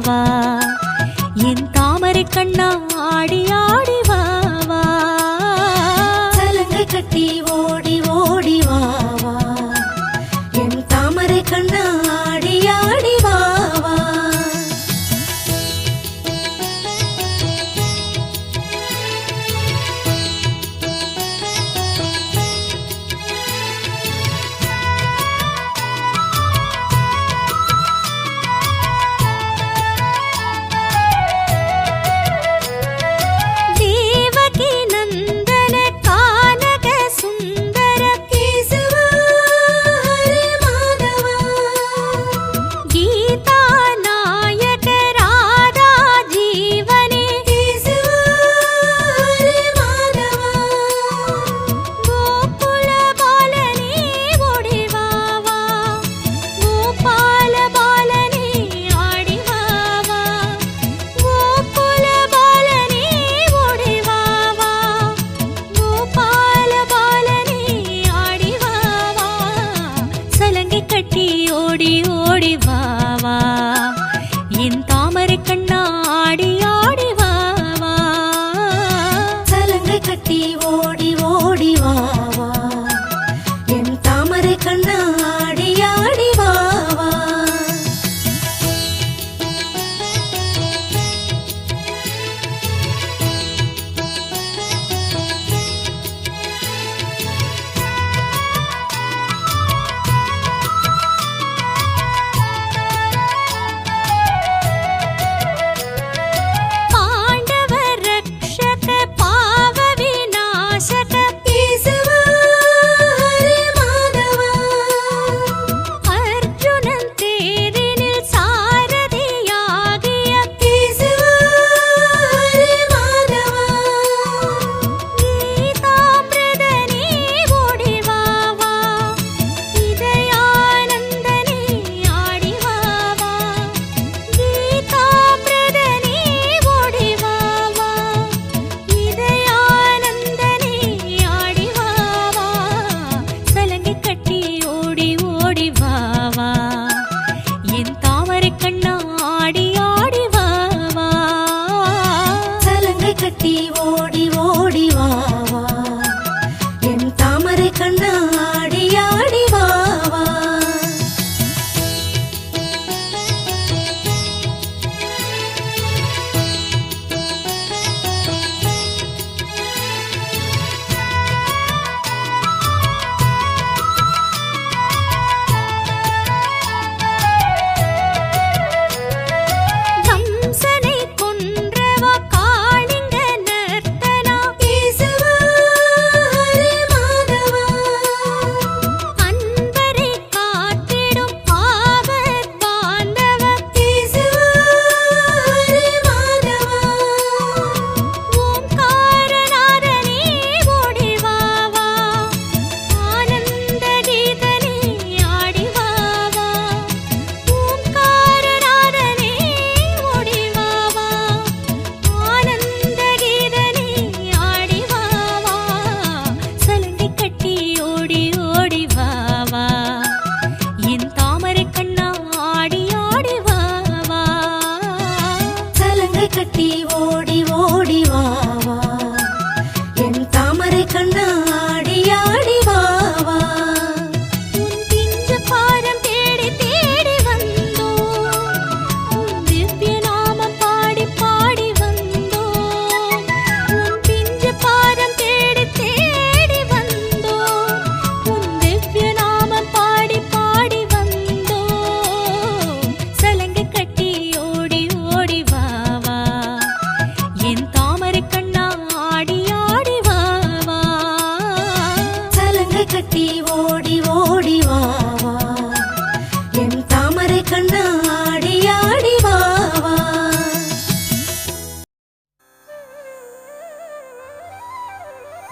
var. கட்டி கட்டி ஓடி ஓடி வா வா. என் தாமரை கண்ணா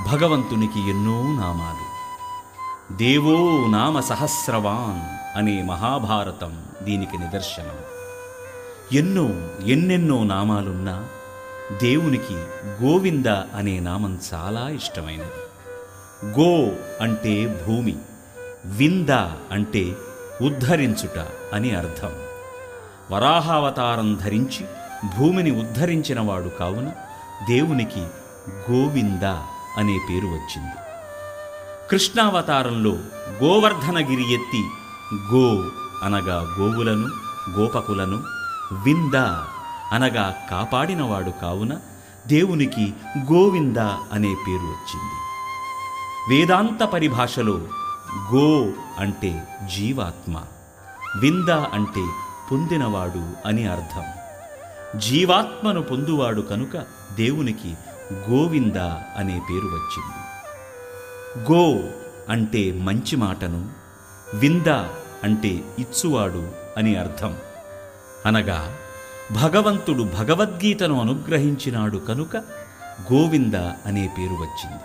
భగవంతునికి ఎన్నో నామాలు. దేవో నామ సహస్రవాన్ అనే మహాభారతం దీనికి నిదర్శనం. ఎన్నో ఎన్నెన్నో నామాలున్నా దేవునికి గోవింద అనే నామం చాలా ఇష్టమైనది. గో అంటే భూమి వింద అంటే ఉద్ధరించుట అని అర్థం. వరాహావతారం ధరించి భూమిని ఉద్ధరించినవాడు కావున దేవునికి గోవింద అనే పేరు వచ్చింది. కృష్ణావతారంలో గోవర్ధనగిరి ఎత్తి గో అనగా గోవులను గోపకులను వింద అనగా కాపాడినవాడు కావున దేవునికి గోవింద అనే పేరు వచ్చింది. వేదాంత పరిభాషలో గో అంటే జీవాత్మ వింద అంటే పొందినవాడు అని అర్థం. జీవాత్మను పొందువాడు కనుక దేవునికి గోవింద అనే పేరు వచ్చింది. గో అంటే మంచి మాటను వింద అంటే ఇచ్చువాడు అని అర్థం. అనగా భగవంతుడు భగవద్గీతను అనుగ్రహించినాడు కనుక గోవింద అనే పేరు వచ్చింది.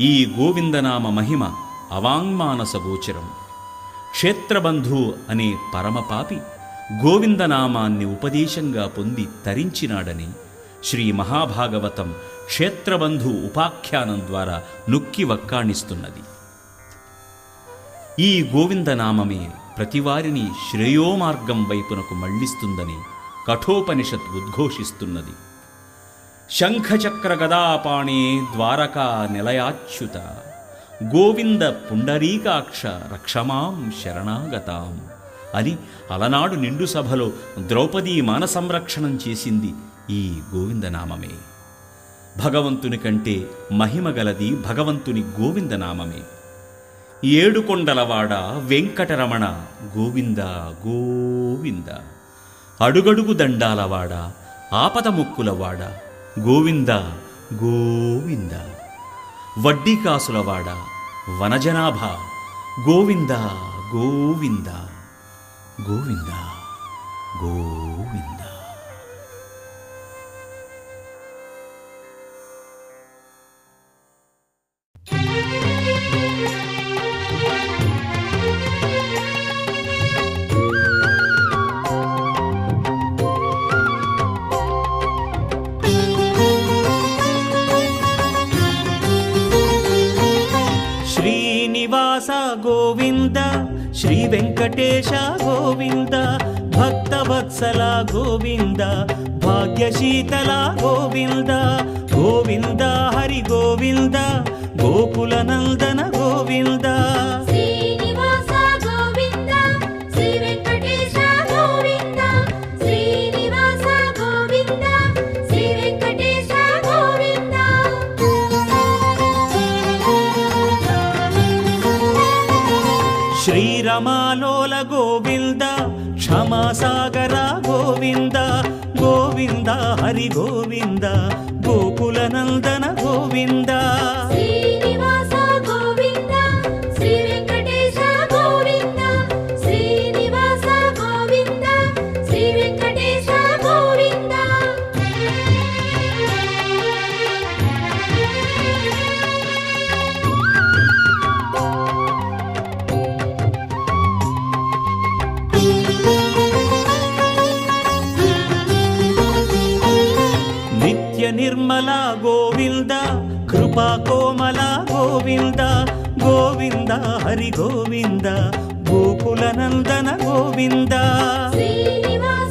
ఈ గోవిందనామ మహిమ అవాంగ్మానస గోచరం. క్షేత్రబంధు అనే పరమపాపి గోవిందనామాన్ని ఉపదేశంగా పొంది తరించినాడని శ్రీ మహాభాగవతం క్షేత్రబంధు ఉపాఖ్యానం ద్వారా నొక్కి వక్కాణిస్తున్నది. ఈ గోవిందనామమే ప్రతివారిని శ్రేయోమార్గం వైపునకు మళ్ళిస్తుందని కఠోపనిషత్ ఉద్ఘోషిస్తున్నది. శంఖచక్ర గదాపాణే ద్వారకా నిలయాచ్యుత. గోవింద పుండరీకాక్ష రక్షమాం శరణాగతాం. అని అలనాడు నిండు సభలో ద్రౌపదీ మాన సంరక్షణం చేసింది ఈ గోవిందనామమే. భగవంతుని కంటే మహిమగలది భగవంతుని గోవిందనామమే. ఏడుకొండలవాడ వెంకటరమణ గోవింద గోవింద. అడుగడుగు దండాలవాడ ఆపద ముక్కులవాడ గోవింద గోవింద. వడ్డీ కాసులవాడ వనజనాభ గోవింద గోవిందా. గోవింద గోవింద. శ్రీనివాస గోవింద శ్రీ వెంకటేశ గోవింద భక్తవత్సల గోవింద భాగ్యశీతల గోవింద గోవింద హరి గోవింద గోకుల నందన గోవింద. శ్రీరమాలోల గోవింద క్షమాసాగర గోవింద గోవింద హరి గోవింద గోకుల నందన గోవింద. నిర్మల గోవింద కృపా కోమల గోవింద గోవింద హరి గోవింద గోకుల నందన గోవింద. శ్రీనివాస